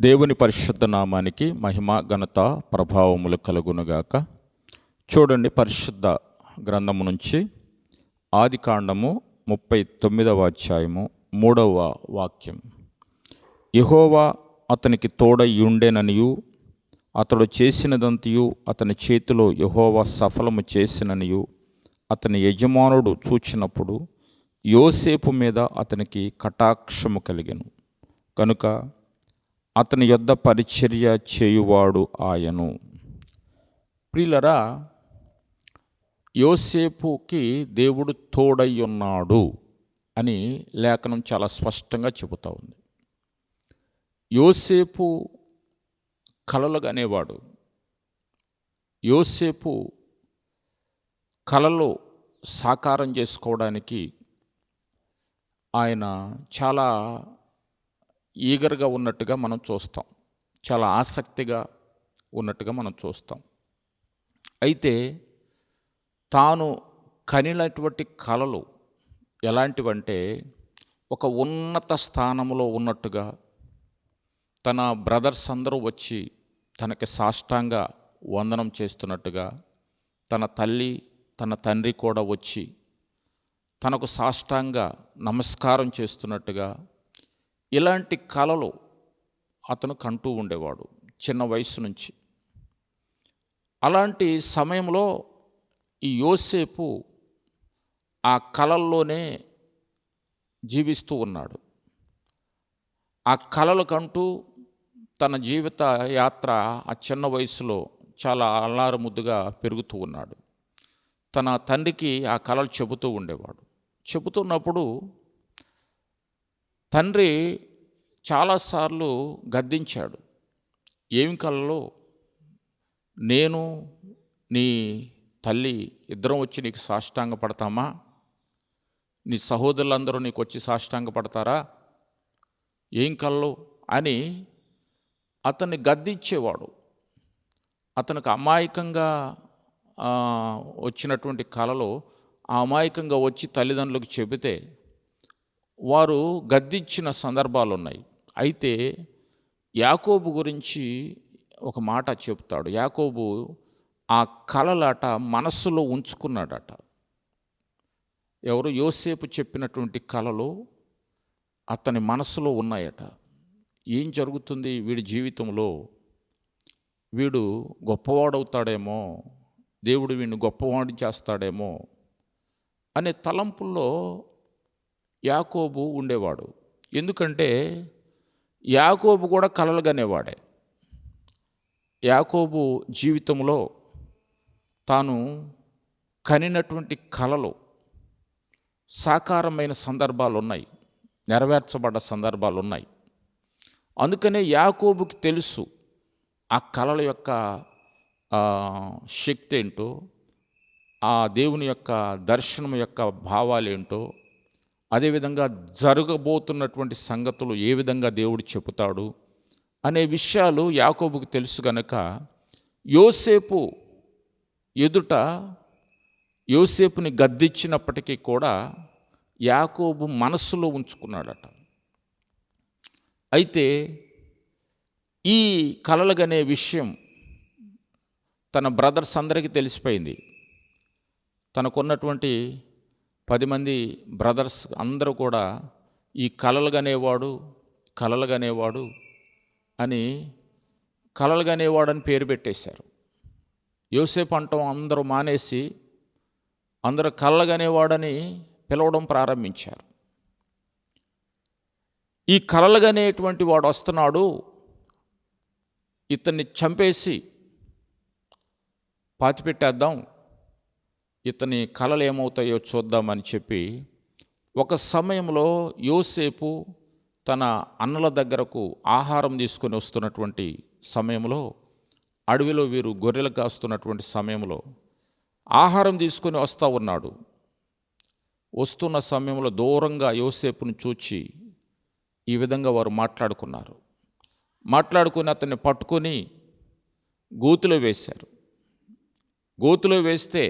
దేవుని పరిశుద్ధ నామానికి మహిమ ఘనత ప్రభావములు కలుగునుగాక. చూడండి పరిశుద్ధ గ్రంథము నుంచి ఆది కాండము ముప్పై తొమ్మిదవ అధ్యాయము మూడవ వాక్యం. యహోవా అతనికి తోడయుండెననియు అతడు చేసినదంతయు అతని చేతిలో యహోవా సఫలము చేసిననియు అతని యజమానుడు చూచినప్పుడు యోసేపు మీద అతనికి కటాక్షము కలిగెను. కనుక అతని యొద్ద పరిచర్య చేయువాడు ఆయను. ప్రియులరా యోసేపుకి దేవుడు తోడై ఉన్నాడు అని లేఖనం చాలా స్పష్టంగా చెబుతూ ఉంది. యోసేపు కలలు అనేవాడు యోసేపు కళలు సాకారం చేసుకోవడానికి ఆయన చాలా ఈగర్గా ఉన్నట్టుగా మనం చూస్తాం. చాలా ఆసక్తిగా ఉన్నట్టుగా మనం చూస్తాం. అయితే తాను కనినటువంటి కళలు ఎలాంటివంటే ఒక ఉన్నత స్థానంలో ఉన్నట్టుగా తన బ్రదర్స్ అందరూ వచ్చి తనకి సాష్టాంగ వందనం చేస్తున్నట్టుగా తన తల్లి తన తండ్రి కూడా వచ్చి తనకు సాష్టాంగ నమస్కారం చేస్తున్నట్టుగా ఇలాంటి కళలు అతను కంటూ ఉండేవాడు చిన్న వయసు నుంచి. అలాంటి సమయంలో ఈ యోసేపు ఆ కళల్లోనే జీవిస్తూ ఉన్నాడు. ఆ కళలు కంటూ తన జీవిత యాత్ర ఆ చిన్న వయసులో చాలా అల్లారు ముద్దుగా పెరుగుతూ ఉన్నాడు. తన తండ్రికి ఆ కళలు చెబుతూ ఉండేవాడు. చెబుతున్నప్పుడు తండ్రి చాలాసార్లు గద్దించాడు ఏమి కలలో? నేను నీ తల్లి ఇద్దరం వచ్చి నీకు సాష్టాంగ పడతామా నీ సహోదరులందరూ నీకు వచ్చి సాష్టాంగ పడతారా ఏం కళ్ళు అని అతన్ని గద్దించేవాడు. అతనికి అమాయకంగా వచ్చినటువంటి కళలో ఆ అమాయకంగా వచ్చి తల్లిదండ్రులకు చెబితే వారు గద్దించిన సందర్భాలు ఉన్నాయి అయితే యాకోబు గురించి ఒక మాట చెప్తాడు. యాకోబు ఆ కలలాట మనస్సులో ఉంచుకున్నాడట. ఎవరు యోసేపు చెప్పినటువంటి కళలు అతని మనస్సులో ఉన్నాయట. ఏం జరుగుతుంది వీడి జీవితంలో? వీడు గొప్పవాడవుతాడేమో దేవుడు వీడిని గొప్పవాడి చేస్తాడేమో అనే తలంపుల్లో యాకోబు ఉండేవాడు. ఎందుకంటే యాకోబు కూడా కలలుగానేవాడే యాకోబు జీవితంలో తాను కనినటువంటి కలలు సాకారమైన సందర్భాలు ఉన్నాయి నెరవేర్చబడ్డ సందర్భాలు ఉన్నాయి అందుకనే యాకోబుకి తెలుసు ఆ కళల యొక్క శక్తి ఏంటో ఆ దేవుని యొక్క దర్శనం యొక్క భావాలేంటో అదేవిధంగా జరగబోతున్నటువంటి సంగతులు ఏ విధంగా దేవుడు చెబుతాడు అనే విషయాలు యాకోబుకు తెలుసు గనక యోసేపు ఎదుట యోసేపుని గద్దిచ్చినప్పటికీ కూడా యాకోబు మనస్సులో ఉంచుకున్నాడట. అయితే ఈ కలలుగనే విషయం తన బ్రదర్స్ అందరికీ తెలిసిపోయింది. తనకున్నటువంటి పది మంది బ్రదర్స్ అందరూ కూడా ఈ కలలుగనేవాడు కలలుగనేవాడు అని కలలుగనేవాడని పేరు పెట్టేశారు. యోసేపు అంటాం అందరూ మానేసి అందరూ కలలుగనేవాడని పిలవడం ప్రారంభించారు. ఈ కలలుగనేటువంటి వాడు వస్తున్నాడు ఇతన్ని చంపేసి పాతిపెట్టేద్దాం ఇతని కళలు ఏమవుతాయో చూద్దామని చెప్పి ఒక సమయంలో యోసేపు తన అన్నల దగ్గరకు ఆహారం తీసుకొని వస్తున్నటువంటి సమయంలో అడవిలో వీరు గొర్రెలు కాస్తున్నటువంటి సమయంలో ఆహారం తీసుకొని వస్తూ ఉన్నాడు. వస్తున్న సమయంలో దూరంగా యోసేపును చూచి ఈ విధంగా వారు మాట్లాడుకున్నారు. మాట్లాడుకుని అతన్ని పట్టుకొని గోతులో వేశారు. గోతులో వేస్తే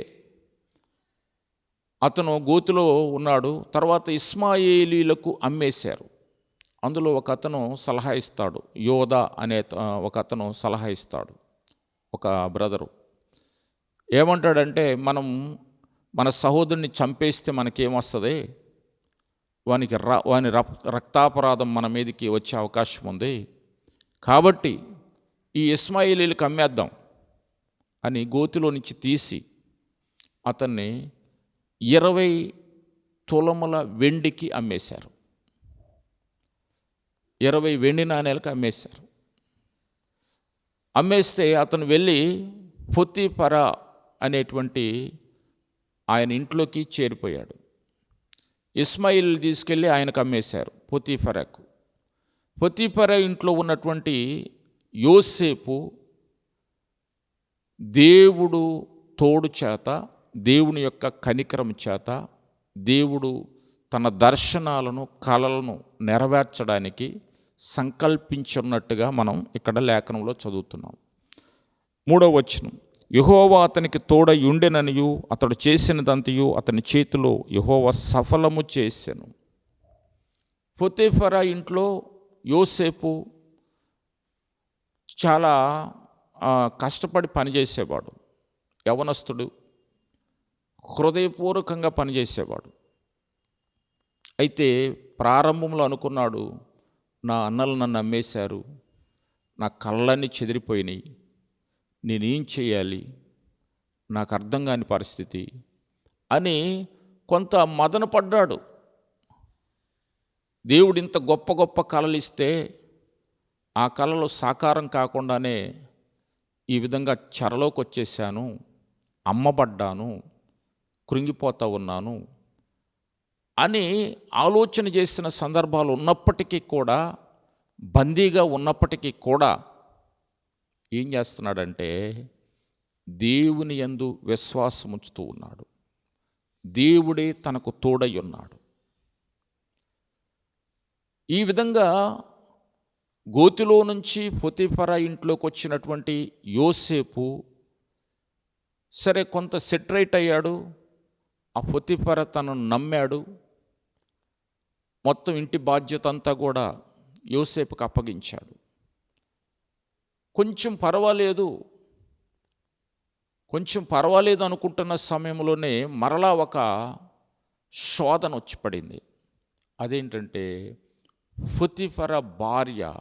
అతను గోతిలో ఉన్నాడు తర్వాత ఇస్మాయేలీలకు అమ్మేశారు. అందులో ఒక అతను సలహా ఇస్తాడు యోధ అనే త- ఒక అతను సలహా ఇస్తాడు ఒక బ్రదరు. ఏమంటాడంటే మనం మన సహోదరుని చంపేస్తే మనకేమొస్తుంది? వానికి ర వాని రక్ రక్తాపరాధం మన మీదకి వచ్చే అవకాశం ఉంది. కాబట్టి ఈ ఇస్మాయిలీలకు అమ్మేద్దాం అని గోతిలో నుంచి తీసి అతన్ని ఇరవై తులముల వెండికి అమ్మేశారు. ఇరవై వెండి నాణేలకు అమ్మేశారు. అమ్మేస్తే అతను వెళ్ళి పొత్తిపర అనేటువంటి ఆయన ఇంట్లోకి చేరిపోయాడు. ఇస్మాయిల్ తీసుకెళ్ళి ఆయనకు అమ్మేశారు పొతీఫరకు పొతీఫర ఇంట్లో ఉన్నటువంటి యోసేపు దేవుడు తోడు చేత దేవుని యొక్క కనికరం చేత దేవుడు తన దర్శనాలను కళలను నెరవేర్చడానికి సంకల్పించున్నట్టుగా మనం ఇక్కడ లేఖనంలో చదువుతున్నాం. మూడవ వచనం. యహోవా అతనికి తోడ ఉండెననియు అతడు చేసినదంతయు అతని చేతిలో యహోవా సఫలము చేశాను ఫొతేఫరా ఇంట్లో యోసేపు చాలా కష్టపడి పనిచేసేవాడు. యవనస్తుడు. హృదయపూర్వకంగా పనిచేసేవాడు. అయితే ప్రారంభంలో అనుకున్నాడు నా అన్నలు నన్ను అమ్మేశారు నా కళ్ళన్నీ చెదిరిపోయినాయి నేనేం చేయాలి నాకు అర్థం కాని పరిస్థితి అని కొంత మదన పడ్డాడు. దేవుడు ఇంత గొప్ప గొప్ప కళలు ఇస్తే ఆ కళలు సాకారం కాకుండానే ఈ విధంగా చెరలోకి వచ్చేసాను అమ్మబడ్డాను కృంగిపోతూ ఉన్నాను అని ఆలోచన చేసిన సందర్భాలు ఉన్నప్పటికీ కూడా బందీగా ఉన్నప్పటికీ కూడా ఏం చేస్తున్నాడంటే దేవుని యందు విశ్వాసం ఉంచుతూ ఉన్నాడు. దేవుడే తనకు తోడై ఉన్నాడు. ఈ విధంగా గోతిలో నుంచి పొతిఫర ఇంట్లోకి వచ్చినటువంటి యోసేపు సరే కొంత సెట్రైట్ అయ్యాడు. ఆ పొతిఫర తనను నమ్మాడు. మొత్తం ఇంటి బాధ్యత అంతా కూడా యోసేపుకి అప్పగించాడు. కొంచెం పర్వాలేదు కొంచెం పర్వాలేదు అనుకుంటున్న సమయంలోనే మరలా ఒక శోధన వచ్చి పడింది. అదేంటంటే ఫుతిఫర భార్య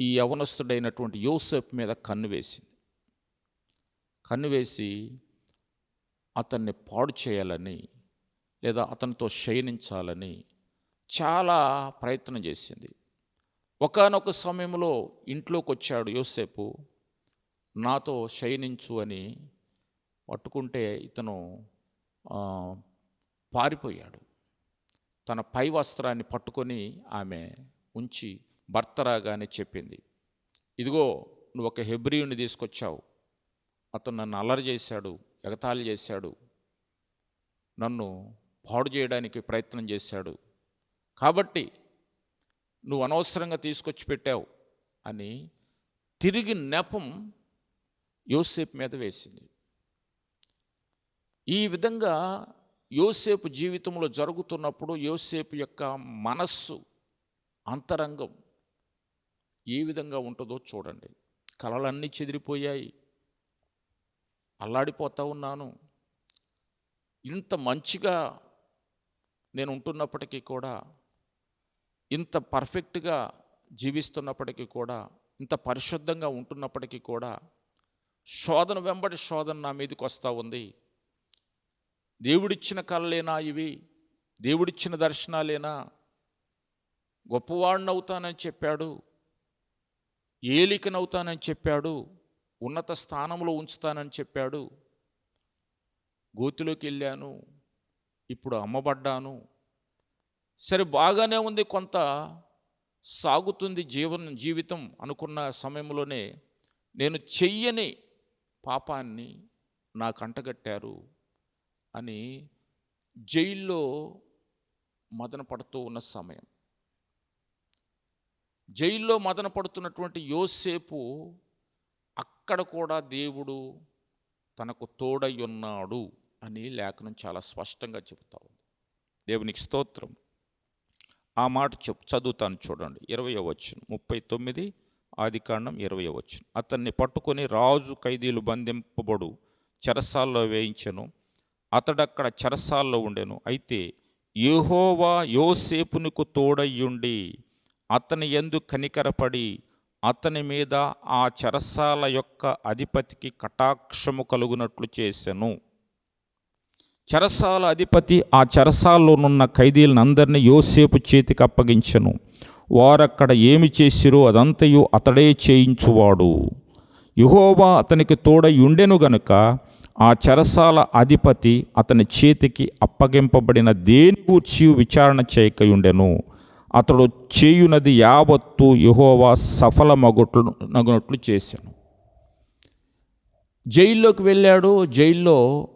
ఈ యవనస్తుడైనటువంటి యోసేపు మీద కన్ను వేసింది. కన్ను వేసి అతన్ని పాడు చేయాలని లేదా అతనితో శయనించాలని చాలా ప్రయత్నం చేసింది. ఒకానొక సమయంలో ఇంట్లోకి వచ్చాడు యోసేపు నాతో శయనించు అని పట్టుకుంటే ఇతను పారిపోయాడు. తన పై వస్త్రాన్ని పట్టుకొని ఆమె ఉంచి భర్త రాగానే చెప్పింది ఇదిగో నువ్వు ఒక హెబ్రియుని తీసుకొచ్చావు. అతను నన్ను అల్లరి చేశాడు. ఎగతాళి చేశాడు. నన్ను పాడు చేయడానికి ప్రయత్నం చేశాడు. కాబట్టి నువ్వు అనవసరంగా తీసుకొచ్చి పెట్టావు అని తిరిగి నెపం యోసేపు మీద వేసింది. ఈ విధంగా యోసేపు జీవితంలో జరుగుతున్నప్పుడు యోసేపు యొక్క మనస్సు అంతరంగం ఏ విధంగా ఉంటుందో చూడండి. కళలన్నీ చెదిరిపోయాయి. అల్లాడిపోతూ ఉన్నాను. ఇంత మంచిగా నేను ఉంటున్నప్పటికీ కూడా ఇంత పర్ఫెక్ట్గా జీవిస్తున్నప్పటికీ కూడా ఇంత పరిశుద్ధంగా ఉంటున్నప్పటికీ కూడా శోధన వెంబడి శోధన నా మీదకి వస్తూ ఉంది. దేవుడిచ్చిన కళలేనా ఇవి? దేవుడిచ్చిన దర్శనాలేనా? గొప్పవాడినవుతానని చెప్పాడు. ఏలికనవుతానని చెప్పాడు. ఉన్నత స్థానంలో ఉంచుతానని చెప్పాడు. గోతిలోకి వెళ్ళాను. ఇప్పుడు అమ్మబడ్డాను. సరే బాగానే ఉంది. కొంత సాగుతుంది జీవన జీవితం అనుకున్న సమయంలోనే నేను చెయ్యని పాపాన్ని నా కంటగట్టారు అని జైల్లో మదన పడుతూ ఉన్న సమయం. జైల్లో మదన పడుతున్నటువంటి యోసేపు అక్కడ కూడా దేవుడు తనకు తోడై ఉన్నాడు అని లేఖనం చాలా స్పష్టంగా చెబుతా ఉంది. దేవునికి స్తోత్రం. ఆ మాట చెప్ చదువుతాను చూడండి. ఇరవై వచ్చు ముప్పై తొమ్మిది ఆది కాండం ఇరవై వచ్చు అతన్ని పట్టుకొని రాజు ఖైదీలు బంధింపబడు చెరసాల్లో వేయించెను. అతడక్కడ చెరసాల్లో ఉండెను. అయితే యెహోవా యోసేపునకు తోడయ్యుండి అతని ఎందు కనికరపడి అతని మీద ఆ చెరసాల యొక్క అధిపతికి కటాక్షము కలుగునట్లు చేసెను. చెరసాల అధిపతి ఆ చెరసాల్లోనున్న ఖైదీలందరినీ యోసేపు చేతికి అప్పగించెను. వారక్కడ ఏమి చేసిరో అదంతయు అతడే చేయించువాడు. యుహోవా అతనికి తోడై ఉండెను గనుక ఆ చెరసాల అధిపతి అతని చేతికి అప్పగింపబడిన దేని గూర్చి విచారణ చేయకయుండెను. అతడు చేయునది యావత్తు యహోవా సఫలమగొట్లు నగునట్లు చేశాను. జైల్లోకి వెళ్ళాడు. జైల్లో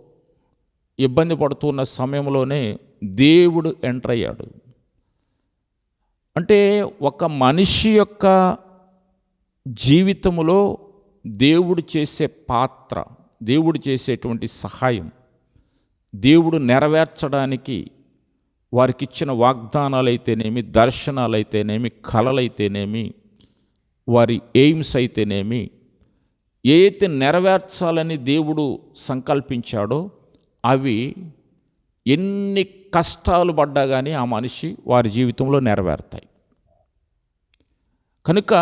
ఇబ్బంది పడుతున్న సమయంలోనే దేవుడు ఎంటర్ అయ్యాడు. అంటే ఒక మనిషి యొక్క జీవితంలో దేవుడు చేసే పాత్ర దేవుడు చేసేటువంటి సహాయం దేవుడు నెరవేర్చడానికి వారికి ఇచ్చిన వాగ్దానాలు అయితేనేమి దర్శనాలు అయితేనేమి కళలైతేనేమి వారి ఎయిమ్స్ అయితేనేమి ఏ అయితే నెరవేర్చాలని దేవుడు సంకల్పించాడో అవి ఎన్ని కష్టాలు పడ్డా కానీ ఆ మనిషి వారి జీవితంలో నెరవేరుతాయి. కనుక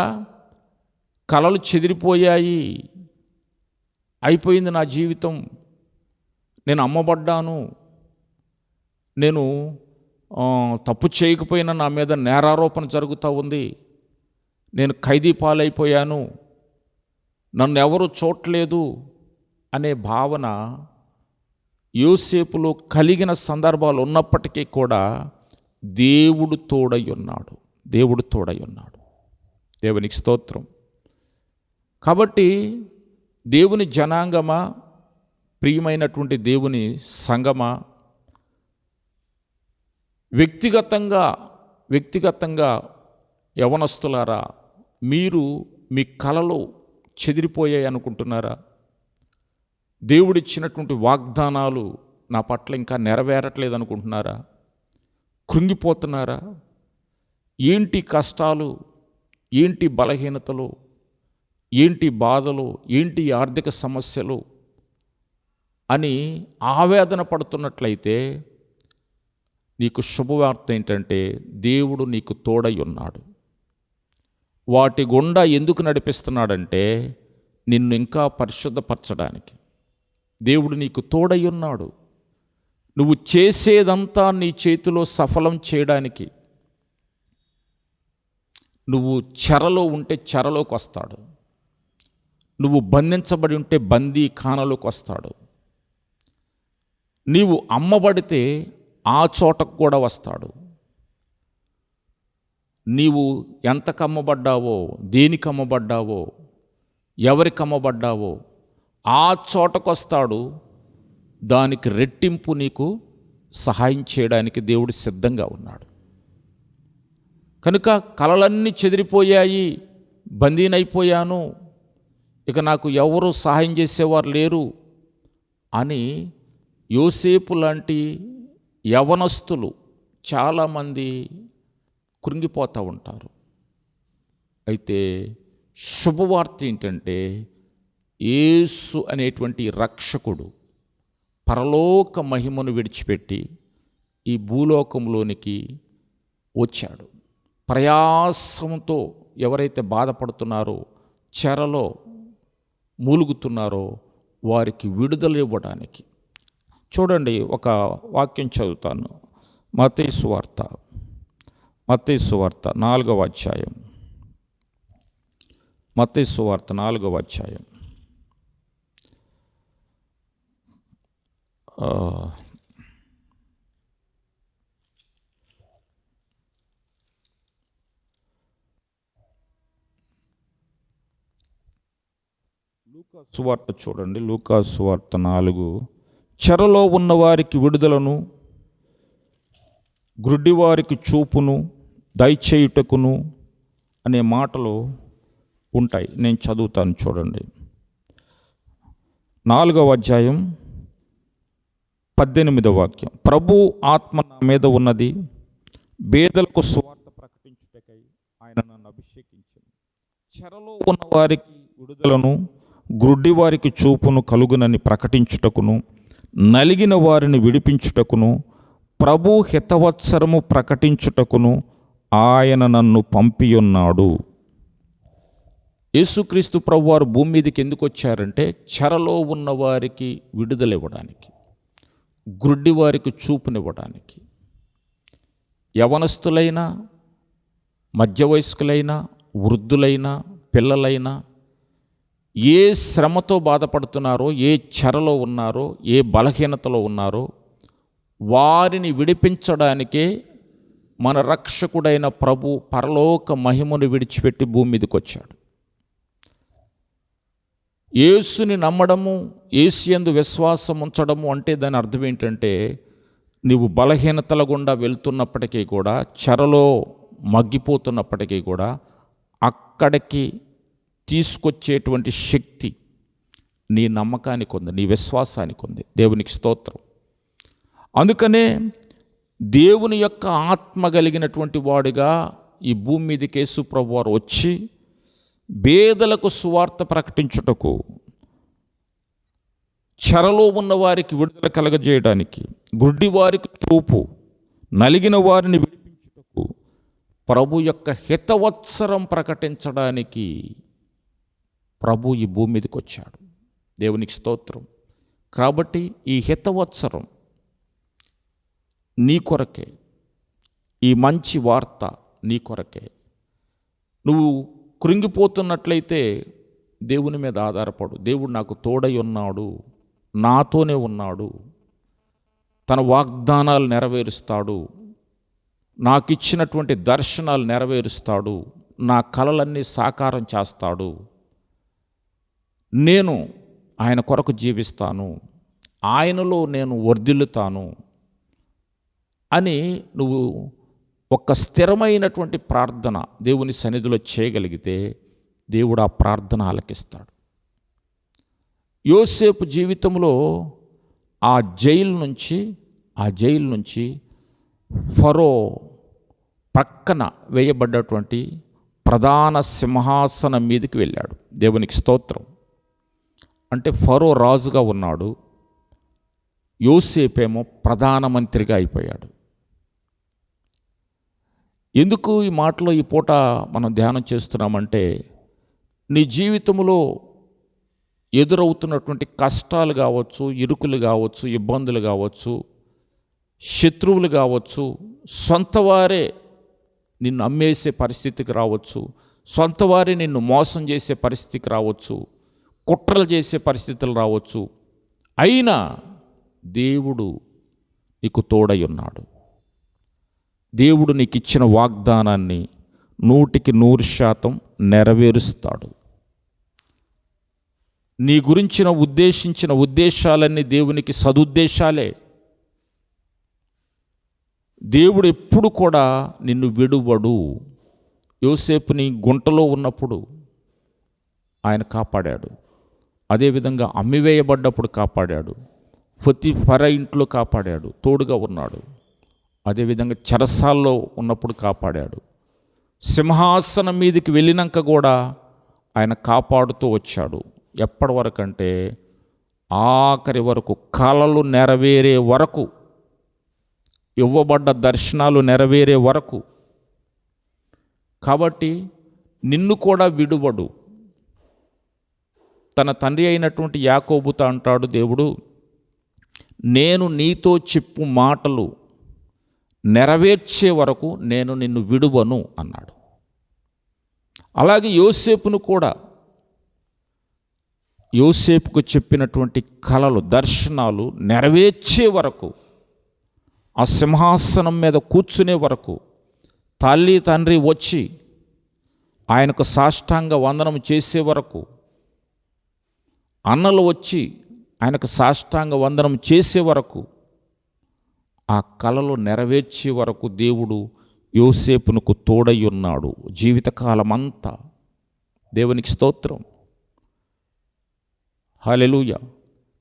కళలు చెదిరిపోయాయి అయిపోయింది నా జీవితం నేను అమ్మబడ్డాను నేను తప్పు చేయకపోయినా నా మీద నేరారోపణ జరుగుతూ ఉంది. నేను ఖైదీ పాలైపోయాను. నన్ను ఎవరు చూడలేదు అనే భావన యోసేపులో కలిగిన సందర్భాలు ఉన్నప్పటికీ కూడా దేవుడు తోడై ఉన్నాడు దేవుడు తోడై ఉన్నాడు దేవునికి స్తోత్రం. కాబట్టి దేవుని జనాంగమా ప్రియమైనటువంటి దేవుని సంగమా వ్యక్తిగతంగా వ్యక్తిగతంగా యవనస్తులారా మీరు మీ కళలు చెదిరిపోయాయి అనుకుంటున్నారా? దేవుడిచ్చినటువంటి వాగ్దానాలు నా పట్ల ఇంకా నెరవేరట్లేదు అనుకుంటున్నారా? కృంగిపోతున్నారా? ఏంటి కష్టాలు? ఏంటి బలహీనతలు? ఏంటి బాధలు? ఏంటి ఆర్థిక సమస్యలు? అని ఆవేదన పడుతున్నట్లయితే నీకు శుభవార్త ఏంటంటే దేవుడు నీకు తోడై ఉన్నాడు. వాటి గుండా ఎందుకు నడిపిస్తున్నాడంటే నిన్ను ఇంకా పరిశుద్ధపరచడానికి. దేవుడు నీకు తోడై ఉన్నాడు. నువ్వు చేసేదంతా నీ చేతిలో సఫలం చేయడానికి. నువ్వు చెరలో ఉంటే చెరలోకి వస్తాడు. నువ్వు బంధించబడి ఉంటే బందీ ఖానలోకి వస్తాడు. నీవు అమ్మబడితే ఆ చోటకు కూడా వస్తాడు. నీవు ఎంత కమ్మబడ్డావో దేనికి కమ్మబడ్డావో ఎవరి కమ్మబడ్డావో ఆ చోటకు వస్తాడు. దానికి రెట్టింపు నీకు సహాయం చేయడానికి దేవుడు సిద్ధంగా ఉన్నాడు. కనుక కలలన్నీ చెదిరిపోయాయి బందీనైపోయాను. ఇక నాకు ఎవరు సహాయం చేసేవారు లేరు అని యోసేపు లాంటి యవనస్తులు చాలామంది కృంగిపోతూ ఉంటారు. అయితే శుభవార్త ఏంటంటే యేసు అనేటువంటి రక్షకుడు పరలోక మహిమను విడిచిపెట్టి ఈ భూలోకంలోనికి వచ్చాడు. ప్రయాసంతో ఎవరైతే బాధపడుతున్నారో చెరలో మూలుగుతున్నారో వారికి విడుదల ఇవ్వడానికి చూడండి ఒక వాక్యం చదువుతాను. మతీసు వార్త. మతేసు వార్త నాలుగవ అధ్యాయం. మతేసు వార్త నాలుగవ అధ్యాయం. ఆ, సువార్త చూడండి. లూకా సువార్త నాలుగు. చెరలో ఉన్నవారికి విడుదలను గ్రుడ్డివారికి చూపును దయచేయుటకును అనే మాటలు ఉంటాయి. నేను చదువుతాను చూడండి. నాలుగవ అధ్యాయం పద్దెనిమిదవ వాక్యం. ప్రభు ఆత్మ నా మీద ఉన్నది బేదలకు స్వార్థ ప్రకటించుటకై ఆయన నన్ను అభిషేకించాను. చెరలో ఉన్నవారికి విడుదలను గుడ్డివారికి చూపును కలుగునని ప్రకటించుటకును నలిగిన వారిని విడిపించుటకును ప్రభు హితవత్సరము ప్రకటించుటకును ఆయన నన్ను పంపియున్నాడు. యేసుక్రీస్తు ప్రభు వారు భూమి మీదకి ఎందుకు వచ్చారంటే చెరలో ఉన్న వారికి విడుదల ఇవ్వడానికి గ్రుడ్డి వారికి చూపునివ్వడానికి. యవనస్తులైనా మధ్య వయస్కులైనా వృద్ధులైనా పిల్లలైనా ఏ శ్రమతో బాధపడుతున్నారో ఏ చెరలో ఉన్నారో ఏ బలహీనతలో ఉన్నారో వారిని విడిపించడానికే మన రక్షకుడైన ప్రభు పరలోక మహిమను విడిచిపెట్టి భూమి మీదకి వచ్చాడు యేసుని నమ్మడము యేసు విశ్వాసం ఉంచడము అంటే దాని అర్థం ఏంటంటే నీవు బలహీనతల గుండా వెళ్తున్నప్పటికీ కూడా చెరలో మగ్గిపోతున్నప్పటికీ కూడా అక్కడికి తీసుకొచ్చేటువంటి శక్తి నీ నమ్మకానికి ఉంది నీ విశ్వాసానికి ఉంది. దేవునికి స్తోత్రం. అందుకనే దేవుని యొక్క ఆత్మ కలిగినటువంటి వాడిగా ఈ భూమి మీదకి యేసుప్రభు వారు వచ్చి బేదలకు సువార్త ప్రకటించుటకు చెరలో ఉన్న వారికి విడుదల కలగజేయడానికి గుడ్డి వారికి చూపు నలిగిన వారిని విడిపించుటకు ప్రభు యొక్క హితవత్సరం ప్రకటించడానికి ప్రభు ఈ భూమి మీదకి వచ్చాడు. దేవునికి స్తోత్రం. కాబట్టి ఈ హితవత్సరం నీ కొరకే ఈ మంచి వార్త నీ కొరకే. నువ్వు కృంగిపోతున్నట్లయితే దేవుని మీద ఆధారపడు. దేవుడు నాకు తోడై ఉన్నాడు నాతోనే ఉన్నాడు. తన వాగ్దానాలు నెరవేరుస్తాడు. నాకు ఇచ్చినటువంటి దర్శనాలు నెరవేరుస్తాడు. నా కలలన్నీ సాకారం చేస్తాడు. నేను ఆయన కొరకు జీవిస్తాను ఆయనలో నేను వర్ధిల్లుతాను అని నువ్వు ఒక స్థిరమైనటువంటి ప్రార్థన దేవుని సన్నిధిలో చేయగలిగితే దేవుడు ఆ ప్రార్థన ఆలకిస్తాడు. యోసేపు జీవితంలో ఆ జైలు నుంచి ఆ జైలు నుంచి ఫరో ప్రక్కన వేయబడ్డటువంటి ప్రధాన సింహాసనం మీదకి వెళ్ళాడు. దేవునికి స్తోత్రం. అంటే ఫరో రాజుగా ఉన్నాడు. యోసేపేమో ప్రధానమంత్రిగా అయిపోయాడు. ఎందుకు ఈ మాటలో ఈ పూట మనం ధ్యానం చేస్తున్నామంటే నీ జీవితంలో ఎదురవుతున్నటువంటి కష్టాలు కావచ్చు ఇరుకులు కావచ్చు ఇబ్బందులు కావచ్చు శత్రువులు కావచ్చు సొంతవారే నిన్ను అమ్మేసే పరిస్థితికి రావచ్చు సొంతవారే నిన్ను మోసం చేసే పరిస్థితికి రావచ్చు కుట్రలు చేసే పరిస్థితులు రావచ్చు. అయినా దేవుడు నీకు తోడై ఉన్నాడు. దేవుడు నీకు ఇచ్చిన వాగ్దానాన్ని నూటికి నూరు శాతం నెరవేరుస్తాడు. నీ గురించిన ఉద్దేశించిన ఉద్దేశాలన్నీ దేవునికి సదుద్దేశాలే. దేవుడు ఎప్పుడు కూడా నిన్ను విడువడు. యోసేపుని గుంటలో ఉన్నప్పుడు ఆయన కాపాడాడు. అదేవిధంగా అమ్మివేయబడ్డప్పుడు కాపాడాడు. ప్రతి ఫర ఇంట్లో కాపాడాడు. తోడుగా ఉన్నాడు. అదేవిధంగా చెరసాల్లో ఉన్నప్పుడు కాపాడాడు. సింహాసనం మీదకి వెళ్ళినాక కూడా ఆయన కాపాడుతూ వచ్చాడు. ఎప్పటి వరకు అంటే ఆఖరి వరకు కళలు నెరవేరే వరకు ఇవ్వబడ్డ దర్శనాలు నెరవేరే వరకు. కాబట్టి నిన్ను కూడా విడువడు. తన తండ్రి అయినటువంటి యాకోబుతో అంటాడు దేవుడు నేను నీతో చెప్పు మాటలు నెరవేర్చే వరకు నేను నిన్ను విడువను అన్నాడు. అలాగే యోసేపును కూడా యోసేపుకు చెప్పినటువంటి కళలు దర్శనాలు నెరవేర్చే వరకు ఆ సింహాసనం మీద కూర్చునే వరకు తల్లి తండ్రి వచ్చి ఆయనకు సాష్టాంగ వందనం చేసే వరకు అన్నలు వచ్చి ఆయనకు సాష్టాంగ వందనం చేసే వరకు ఆ కళలు నెరవేర్చే వరకు దేవుడు యోసేపునకు తోడై ఉన్నాడు. జీవితకాలం అంతా దేవునికి స్తోత్రం. హలెలుయ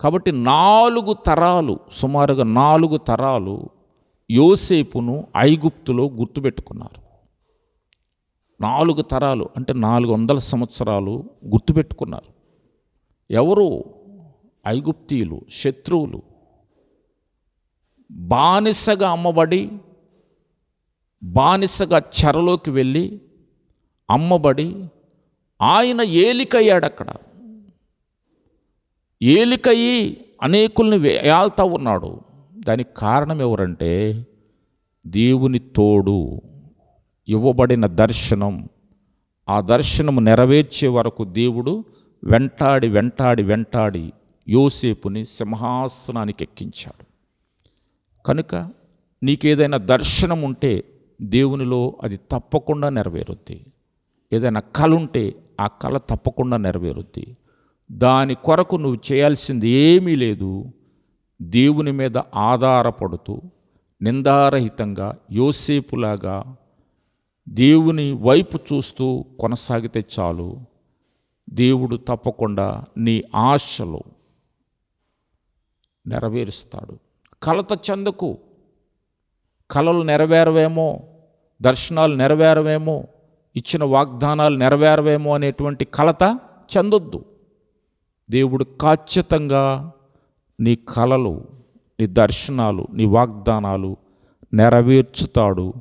కాబట్టి నాలుగు తరాలు సుమారుగా నాలుగు తరాలు యోసేపును ఐగుప్తులో గుర్తుపెట్టుకున్నారు. నాలుగు తరాలు అంటే నాలుగు వందల సంవత్సరాలు గుర్తుపెట్టుకున్నారు. ఎవరు? ఐగుప్తీయులు శత్రువులు. బానిసగా అమ్మబడి బానిసగా చెరలోకి వెళ్ళి అమ్మబడి ఆయన ఏలికయ్యాడు అక్కడ. ఏలికయ్యి అనేకుల్ని వేయాల్తా ఉన్నాడు. దానికి కారణం ఎవరంటే దేవుని తోడు ఇవ్వబడిన దర్శనం. ఆ దర్శనము నెరవేర్చే వరకు దేవుడు వెంటాడి వెంటాడి వెంటాడి యోసేపుని సింహాసనానికి ఎక్కించాడు. కనుక నీకేదైనా దర్శనం ఉంటే దేవునిలో అది తప్పకుండా నెరవేరుద్ది. ఏదైనా కళ ఉంటే ఆ కళ తప్పకుండా నెరవేరుద్ది. దాని కొరకు నువ్వు చేయాల్సింది ఏమీ లేదు. దేవుని మీద ఆధారపడుతూ నిందారహితంగా యోసేపులాగా దేవుని వైపు చూస్తూ కొనసాగితే చాలు. దేవుడు తప్పకుండా నీ ఆశలు నెరవేరుస్తాడు. కలత చెందకు. కలలు నెరవేరవేమో? దర్శనాలు నెరవేరవేమో? ఇచ్చిన వాగ్దానాలు నెరవేరవేమో అనేటువంటి కలత చెందొద్దు. దేవుడు ఖచ్చితంగా నీ కలలు నీ దర్శనాలు నీ వాగ్దానాలు నెరవేర్చుతాడు.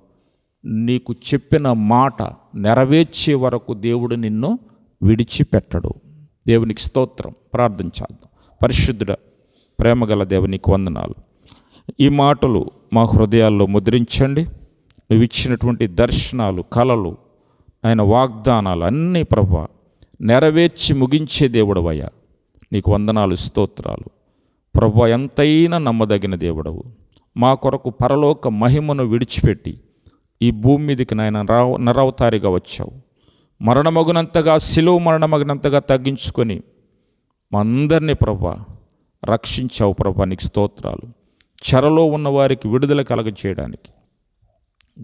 నీకు చెప్పిన మాట నెరవేర్చే వరకు దేవుడు నిన్ను విడిచిపెట్టడు. దేవునికి స్తోత్రం. ప్రార్థన చేద్దాం. పరిశుద్ధుడ ప్రేమగల దేవునికి వందనాలు. ఈ మాటలు మా హృదయాల్లో ముద్రించండి. నువ్వు ఇచ్చినటువంటి దర్శనాలు కళలు ఆయన వాగ్దానాలు అన్నీ ప్రభ నెరవేర్చి ముగించే దేవుడవయ్యా. నీకు వందనాలు స్తోత్రాలు. ప్రభు ఎంతైనా నమ్మదగిన దేవుడవు. మా కొరకు పరలోక మహిమను విడిచిపెట్టి ఈ భూమి మీదకి నాయన రావ నరవతారిగా వచ్చావు. మరణమగునంతగా శిలువ మరణమగినంతగా తగ్గించుకొని మా అందరినీ ప్రభా రక్షించావు ప్రభా నీకు స్తోత్రాలు. చెరలో ఉన్న వారికి విడుదల కలగచేయడానికి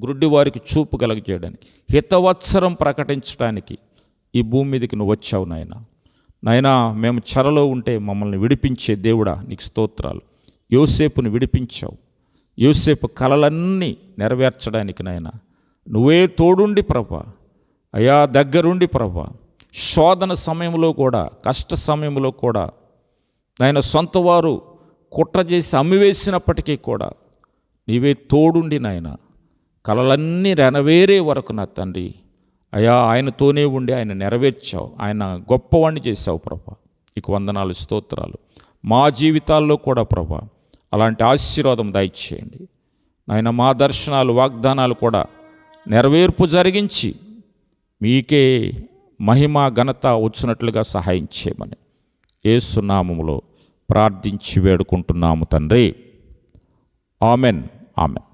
గ్రుడ్డి వారికి చూపు కలగజేయడానికి హితవత్సరం ప్రకటించడానికి ఈ భూమి మీదకి నువ్వు వచ్చావు నాయన. నాయనా మేము చెరలో ఉంటే మమ్మల్ని విడిపించే దేవుడా నీకు స్తోత్రాలు. యోసేపుని విడిపించావు. యోసేపు కలలన్నీ నెరవేర్చడానికి నాయన. నువ్వే తోడుండి ప్రభా అయా దగ్గరుండి ప్రభా శోధన సమయంలో కూడా కష్ట సమయంలో కూడా నాయన సొంత వారు కుట్ర చేసి అమ్మివేసినప్పటికీ కూడా నీవే తోడుండి నాయన కలలన్నీ నెరవేరే వరకు నా తండ్రి. అయా ఆయనతోనే ఉండి ఆయన నెరవేర్చావు ఆయన గొప్పవాణ్ణి చేశావు ప్రభా. నీకు వందనాలు స్తోత్రాలు. మా జీవితాల్లో కూడా ప్రభా అలాంటి ఆశీర్వాదం దయచేయండి. నాయన మా దర్శనాలు వాగ్దానాలు కూడా నెరవేర్పు జరిగించి మీకే మహిమ ఘనత వచ్చినట్లుగా సహాయం చేయమని ఏసునామములో ప్రార్థించి వేడుకుంటున్నాము తండ్రి. ఆమెన్. ఆమెన్.